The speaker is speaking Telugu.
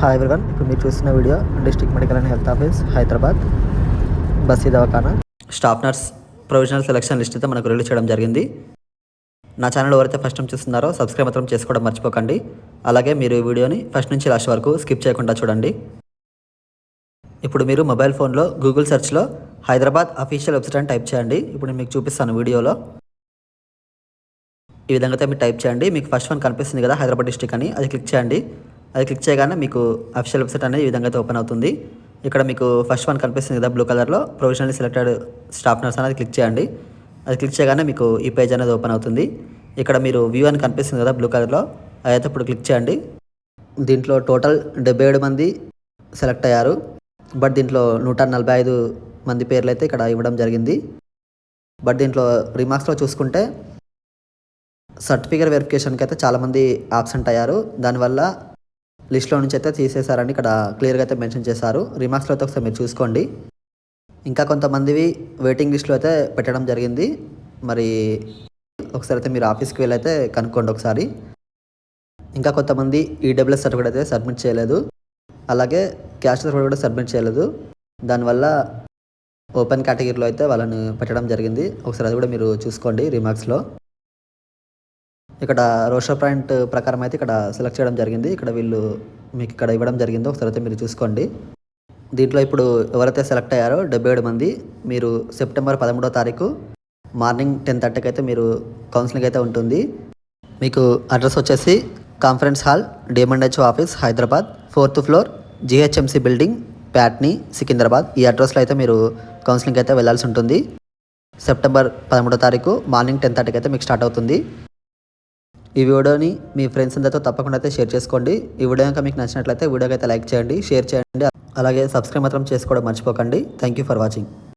హాయ్ ఎవ్రీవన్ ఇప్పుడు మీరు చూస్తున్న video district medical and health office Hyderabad. Basti Dawakhana. Staff nurse provisional selection list అయితే మనకు రిలీజ్ చేయడం జరిగింది. నా ఛానల్ ఎవరైతే ఫస్ట్ టైం చూస్తున్నారో సబ్స్క్రైబ్ మాత్రం చేసుకోవడం మర్చిపోకండి. అలాగే మీరు ఈ వీడియోని ఫస్ట్ నుంచి లాస్ట్ వరకు స్కిప్ చేయకుండా చూడండి. ఇప్పుడు మీరు మొబైల్ ఫోన్లో గూగుల్ సెర్చ్లో హైదరాబాద్ అఫీషియల్ వెబ్సైట్ అని టైప్ చేయండి. ఇప్పుడు నేను మీకు చూపిస్తాను వీడియోలో. ఈ విధంగా అయితే మీరు టైప్ చేయండి. మీకు ఫస్ట్ వన్ కనిపిస్తుంది కదా హైదరాబాద్ డిస్టిక్ అని అది క్లిక్ చేయండి. అది క్లిక్ చేయగానే మీకు అఫీషియల్ వెబ్సైట్ అనేది ఈ విధంగా అయితే ఓపెన్ అవుతుంది. ఇక్కడ మీకు ఫస్ట్ వన్ కనిపిస్తుంది కదా బ్లూ కలర్లో ప్రొవిజనల్లీ సెలెక్టెడ్ స్టాఫ్ నర్స్ అనేది క్లిక్ చేయండి. అది క్లిక్ చేయగానే మీకు ఈ పేజ్ అనేది ఓపెన్ అవుతుంది. ఇక్కడ మీరు వ్యూ అని కనిపిస్తుంది కదా బ్లూ కలర్లో అదైతే ఇప్పుడు క్లిక్ చేయండి. దీంట్లో టోటల్ డెబ్బై ఏడు మంది సెలెక్ట్ అయ్యారు. బట్ దీంట్లో నూట నలభై ఐదు మంది పేర్లు అయితే ఇక్కడ ఇవ్వడం జరిగింది. బట్ దీంట్లో రిమార్క్స్లో చూసుకుంటే సర్టిఫికేట్ వెరిఫికేషన్కి అయితే చాలామంది ఆబ్సెంట్ అయ్యారు. దానివల్ల లిస్ట్లో నుంచి అయితే తీసేశారని ఇక్కడ క్లియర్గా అయితే మెన్షన్ చేశారు. రిమార్క్స్లో అయితే ఒకసారి మీరు చూసుకోండి. ఇంకా కొంతమందివి వెయిటింగ్ లిస్ట్లో అయితే పెట్టడం జరిగింది. మరి ఒకసారి అయితే మీరు ఆఫీస్కి వెళ్ళైతే కనుక్కోండి ఒకసారి. ఇంకా కొంతమంది ఈడబ్ల్యూఎస్ సర్టిఫికేట్ అయితే సబ్మిట్ చేయలేదు. అలాగే క్యాస్ట్ సర్టిఫికేట్ కూడా సబ్మిట్ చేయలేదు. దానివల్ల ఓపెన్ కేటగిరీలో అయితే వాళ్ళని పెట్టడం జరిగింది. ఒకసారి అది కూడా మీరు చూసుకోండి రిమార్క్స్లో. ఇక్కడ రోషర్ పాయింట్ ప్రకారం అయితే ఇక్కడ సెలెక్ట్ చేయడం జరిగింది. ఇక్కడ వీళ్ళు మీకు ఇక్కడ ఇవ్వడం జరిగిందో. ఒకసారి అయితే మీరు చూసుకోండి. దీంట్లో ఇప్పుడు ఎవరైతే సెలెక్ట్ అయ్యారో డెబ్బై ఏడు మంది మీరు సెప్టెంబర్ పదమూడో తారీఖు మార్నింగ్ టెన్ థర్టీకి అయితే మీరు కౌన్సిలింగ్ అయితే ఉంటుంది. మీకు అడ్రస్ వచ్చేసి conference hall DM and HO office Hyderabad fourth floor GHMC building Patny Secunderabad ఈ అడ్రస్లో అయితే మీరు కౌన్సిలింగ్ అయితే వెళ్ళాల్సి ఉంటుంది. సెప్టెంబర్ పదమూడో తారీఖు మార్నింగ్ టెన్ థర్టీకి అయితే మీకు స్టార్ట్ అవుతుంది. ఈ వీడియోని మీ ఫ్రెండ్స్ అందరితో తప్పకుండా అయితే షేర్ చేసుకోండి. ఈ వీడియో కనుక మీకు నచ్చినట్లయితే వీడియోకి అయితే లైక్ చేయండి షేర్ చేయండి. అలాగే సబ్స్క్రైబ్ మాత్రం చేసుకోవడం మర్చిపోకండి. Thank you for watching